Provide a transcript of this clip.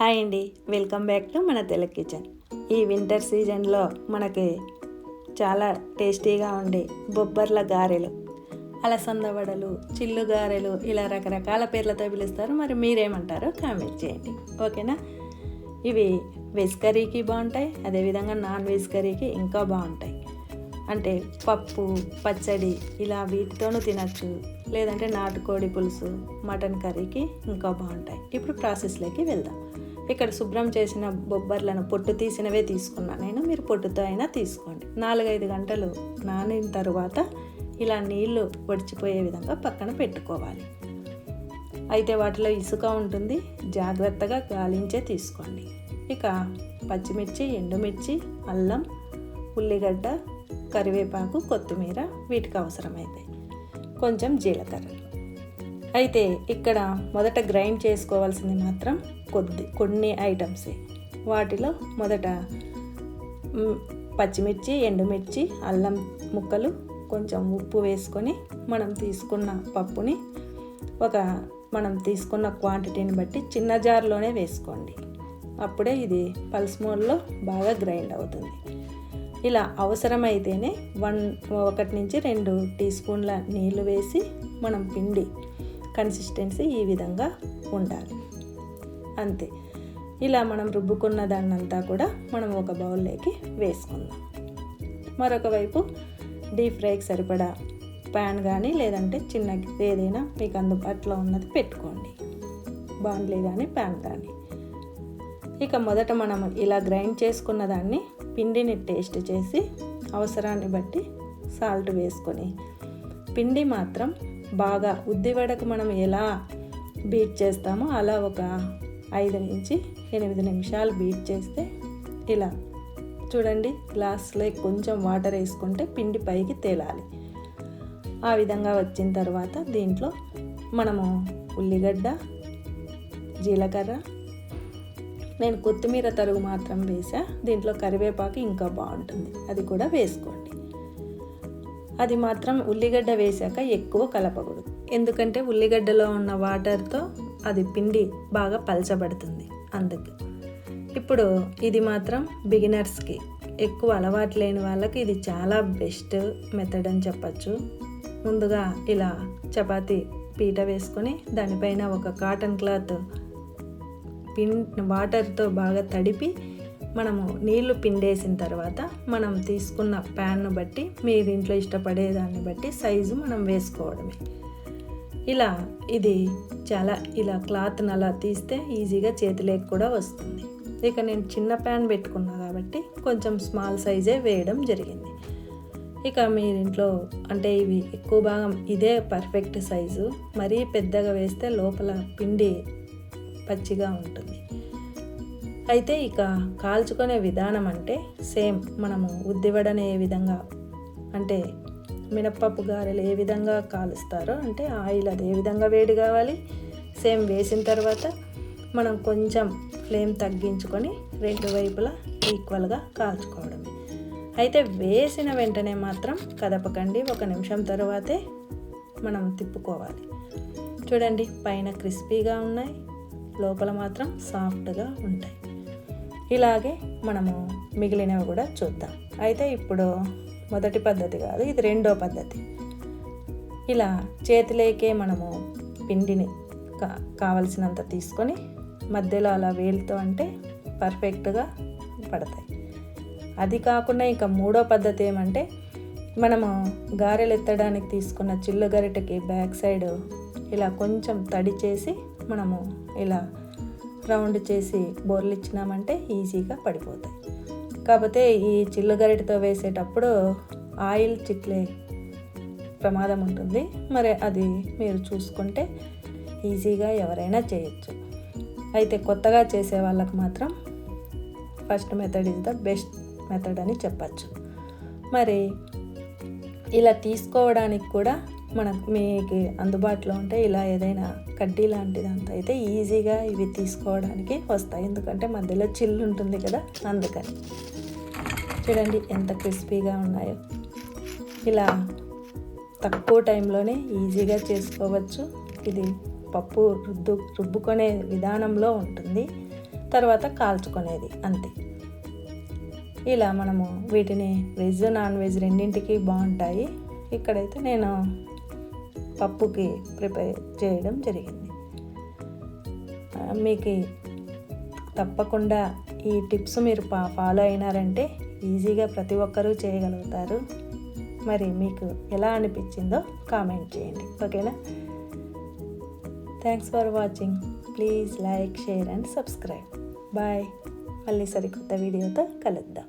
Hi అండి. Welcome back to మన Telugu kitchen. ఈ వింటర్ సీజన్లో మనకి చాలా టేస్టీగా ఉండే బొబ్బర్ల గారెలు అలసంద వడలు చిల్లు గారెలు ఇలా రకరకాల పేర్లతో పిలుస్తారు. మరి మీరేమంటారో కామెంట్ చేయండి. ఓకేనా? ఇవి వెజ్ కర్రీకి బాగుంటాయి అదేవిధంగా నాన్ వెజ్ కర్రీకి ఇంకా బాగుంటాయి. అంటే పప్పు పచ్చడి ఇలా వీటితోనూ తినచ్చు. లేదంటే నాటుకోడి పులుసు మటన్ కర్రీకి ఇంకా బాగుంటాయి. ఇప్పుడు ప్రాసెస్లోకి వెళ్దాం. ఇక్కడ శుభ్రం చేసిన బొబ్బర్లను పొట్టు తీసినవే తీసుకున్నాను నేను. మీరు పొట్టుతో అయినా తీసుకోండి. నాలుగైదు గంటలు నానిన తర్వాత ఇలా నీళ్ళు వడిచిపోయే విధంగా పక్కన పెట్టుకోవాలి. అయితే వాటిలో ఇసుక ఉంటుంది. జాగ్రత్తగా గాలించే తీసుకోండి. ఇక పచ్చిమిర్చి ఎండుమిర్చి అల్లం ఉల్లిగడ్డ కరివేపాకు కొత్తిమీర వీటికి అవసరమైతే కొంచెం జీలకర్ర. అయితే ఇక్కడ మొదట గ్రైండ్ చేసుకోవాల్సింది మాత్రం కొద్ది కొన్ని ఐటమ్సే వాటిలో మొదట పచ్చిమిర్చి ఎండుమిర్చి అల్లం ముక్కలు కొంచెం ఉప్పు వేసుకొని మనం తీసుకున్న పప్పుని ఒక మనం తీసుకున్న క్వాంటిటీని బట్టి చిన్న జార్లోనే వేసుకోండి. అప్పుడే ఇది పల్స్ మోడ్లో బాగా గ్రైండ్ అవుతుంది. ఇలా అవసరమైతేనే వన్ ఒకటి నుంచి రెండు టీ స్పూన్ల నీళ్ళు వేసి మనం పిండి కన్సిస్టెన్సీ ఈ విధంగా ఉండాలి. అంతే. ఇలా మనం రుబ్బుకున్న దాన్నంతా కూడా మనం ఒక బౌల్లోకి వేసుకుందాం. మరొక వైపు డీప్ ఫ్రైకి సరిపడా ప్యాన్ కానీ లేదంటే చిన్న ఏదైనా మీకు అందుబాటులో ఉన్నది పెట్టుకోండి. బాండ్లీ కానీ ప్యాన్ కానీ ఇక మొదట మనం ఇలా గ్రైండ్ చేసుకున్న దాన్ని పిండిని టేస్ట్ చేసి అవసరాన్ని బట్టి సాల్ట్ వేసుకొని పిండి మాత్రం బాగా ఉద్ది వడకు మనం ఎలా బీట్ చేస్తామో అలా ఒక ఐదు నుంచి ఎనిమిది నిమిషాలు బీట్ చేస్తే ఇలా. చూడండి గ్లాస్లో కొంచెం వాటర్ వేసుకుంటే పిండి పైకి తేలాలి. ఆ విధంగా వచ్చిన తర్వాత దీంట్లో మనము ఉల్లిగడ్డ జీలకర్ర నేను కొత్తిమీర తరుగు మాత్రం వేసా దీంట్లో కరివేపాకు ఇంకా బాగుంటుంది. అది కూడా వేసుకోండి. అది మాత్రం ఉల్లిగడ్డ వేశాక ఎక్కువ కలపకూడదు. ఎందుకంటే ఉల్లిగడ్డలో ఉన్న వాటర్తో అది పిండి బాగా పలచబడుతుంది అందుకు. ఇప్పుడు ఇది మాత్రం బిగినర్స్కి ఎక్కువ అలవాటు లేని వాళ్ళకి ఇది చాలా బెస్ట్ మెథడ్ అని చెప్పచ్చు. ముందుగా ఇలా చపాతి పీట వేసుకొని దానిపైన ఒక కాటన్ క్లాత్ పిన్ వాటర్తో బాగా తడిపి మనము నీళ్ళు పిండేసిన తర్వాత మనం తీసుకున్న ప్యాన్ను బట్టి మీరు ఇంట్లో ఇష్టపడేదాన్ని బట్టి సైజు మనం వేసుకోవడమే. ఇలా ఇది చాలా ఇలా క్లాత్ని అలా తీస్తే ఈజీగా చేతిలోకి కూడా వస్తుంది. ఇక నేను చిన్న ప్యాన్ పెట్టుకున్నా కాబట్టి కొంచెం స్మాల్ సైజే వేయడం జరిగింది. ఇక మీరు ఇంట్లో అంటే ఇవి ఎక్కువ భాగం ఇదే పర్ఫెక్ట్ సైజు మరీ పెద్దగా వేస్తే లోపల పిండి పచ్చిగా ఉంటుంది. అయితే ఇక కాల్చుకునే విధానం అంటే సేమ్ మనము ఉద్దివడని ఏ విధంగా అంటే మినప్పప్పు గారెలు ఏ విధంగా కాలుస్తారో అంటే ఆయిల్ అది ఏ విధంగా వేడి కావాలి సేమ్ వేసిన తర్వాత మనం కొంచెం ఫ్లేమ్ తగ్గించుకొని రెండు వైపులా ఈక్వల్గా కాల్చుకోవడమే. అయితే వేసిన వెంటనే మాత్రం కదపకండి ఒక నిమిషం తర్వాతే మనం తిప్పుకోవాలి. చూడండి పైన క్రిస్పీగా ఉన్నాయి లోపల మాత్రం సాఫ్ట్గా ఉంటాయి. ఇలాగే మనము మిగిలినవి కూడా చూద్దాం. అయితే ఇప్పుడు మొదటి పద్ధతి కాదు ఇది రెండో పద్ధతి. ఇలా చేతిలోకే మనము పిండిని కా కావలసినంత తీసుకొని మధ్యలో అలా వేలుతో అంటే పర్ఫెక్ట్గా పడతాయి. అది కాకుండా ఇంకా మూడో పద్ధతి ఏమంటే మనము గారెలు ఎత్తడానికి తీసుకున్న చిల్లు గరిటెకి బ్యాక్ సైడ్ ఇలా కొంచెం తడి చేసి మనము ఇలా రౌండ్ చేసి బోర్లు ఇచ్చినామంటే ఈజీగా పడిపోతాయి. కాకపోతే ఈ చిల్లు గరిటతో వేసేటప్పుడు ఆయిల్ చిట్లే ప్రమాదం ఉంటుంది. మరి అది మీరు చూసుకుంటే ఈజీగా ఎవరైనా చేయొచ్చు. అయితే కొత్తగా చేసే వాళ్ళకి మాత్రం first method is the best method అని చెప్పచ్చు. మరి ఇలా తీసుకోవడానికి కూడా మన మీకు అందుబాటులో ఉంటే ఇలా ఏదైనా కడ్డీ లాంటిదంతా అయితే ఈజీగా ఇవి తీసుకోవడానికి వస్తాయి. ఎందుకంటే మధ్యలో చిల్లు ఉంటుంది కదా అందుకని. చూడండి ఎంత క్రిస్పీగా ఉన్నాయో. ఇలా తక్కువ టైంలోనే ఈజీగా చేసుకోవచ్చు. ఇది పప్పు రుద్దు రుబ్బుకునే విధానంలో ఉంటుంది. తర్వాత కాల్చుకునేది అంతే. ఇలా మనము వీటిని వెజ్ నాన్ వెజ్ రెండింటికి బాగుంటాయి. ఇక్కడైతే నేను పప్పుకి ప్రిపేర్ చేయడం జరిగింది. మీకు తప్పకుండా ఈ టిప్స్ మీరు పా ఫాలో అయినారంటే ఈజీగా ప్రతి ఒక్కరూ చేయగలుగుతారు. మరి మీకు ఎలా అనిపించిందో కామెంట్ చేయండి. ఓకేనా? Thanks for watching please like share and subscribe bye మళ్ళీ సరికొత్త వీడియోతో కలుద్దాం.